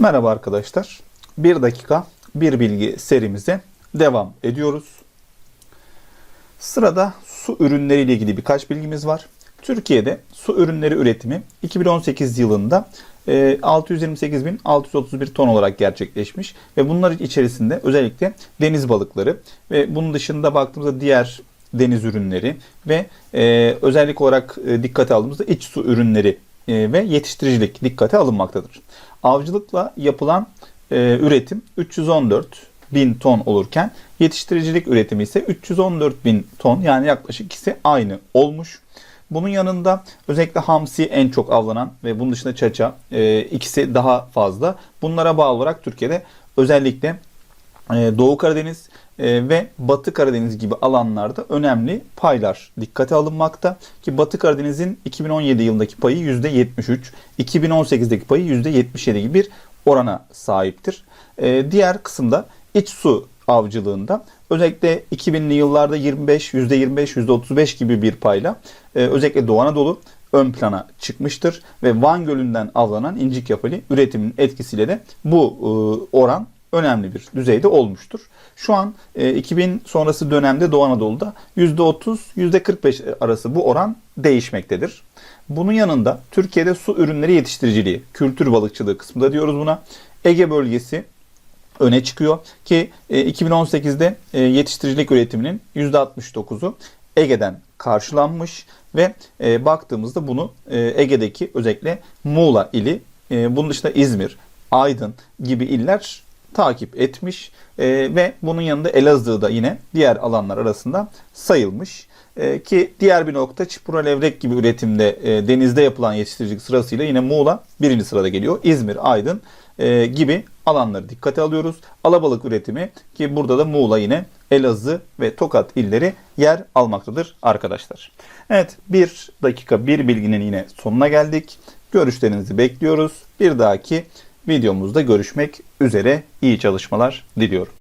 Merhaba arkadaşlar. Bir dakika bir bilgi serimize devam ediyoruz. Sırada su ürünleri ile ilgili birkaç bilgimiz var. Türkiye'de su ürünleri üretimi 2018 yılında e, 628.631 ton olarak gerçekleşmiş ve bunların içerisinde özellikle deniz balıkları ve bunun dışında baktığımızda diğer deniz ürünleri ve e, özellik olarak e, dikkate aldığımızda iç su ürünleri e, ve yetiştiricilik dikkate alınmaktadır. Avcılıkla yapılan e, üretim 314 bin ton olurken yetiştiricilik üretimi ise 314 bin ton yani yaklaşık ikisi aynı olmuş. Bunun yanında özellikle hamsi en çok avlanan ve bunun dışında çaça e, ikisi daha fazla. Bunlara bağlı olarak Türkiye'de özellikle e, Doğu Karadeniz e, ve Batı Karadeniz gibi alanlarda önemli paylar dikkate alınmakta. Ki Batı Karadeniz'in 2017 yılındaki payı %73, 2018'deki payı %77 gibi bir orana sahiptir. E, Diğer kısımda iç su avcılığında özellikle 2000'li yıllarda 25, %25, %35 gibi bir payla e, özellikle Doğu Anadolu ön plana çıkmıştır ve Van Gölü'nden avlanan incik yapılı üretimin etkisiyle de bu e, oran önemli bir düzeyde olmuştur. Şu an e, 2000 sonrası dönemde Doğu Anadolu'da %30, %45 arası bu oran değişmektedir. Bunun yanında Türkiye'de su ürünleri yetiştiriciliği, kültür balıkçılığı kısmında diyoruz buna. Ege bölgesi öne çıkıyor ki e, 2018'de e, yetiştiricilik üretiminin %69'u Ege'den karşılanmış ve e, baktığımızda bunu e, Ege'deki özellikle Muğla ili, e, bunun dışında İzmir, Aydın gibi iller takip etmiş E, ve bunun yanında Elazığ'da yine diğer alanlar arasında sayılmış. E, ki diğer bir nokta çipura levrek gibi üretimde e, denizde yapılan yetiştiricilik sırasıyla yine Muğla birinci sırada geliyor. İzmir, Aydın e, gibi alanları dikkate alıyoruz. Alabalık üretimi ki burada da Muğla yine Elazığ ve Tokat illeri yer almaktadır arkadaşlar. Evet bir dakika bir bilginin yine sonuna geldik. Görüşlerinizi bekliyoruz. Bir dahaki videomuzda görüşmek üzere. İyi çalışmalar diliyorum.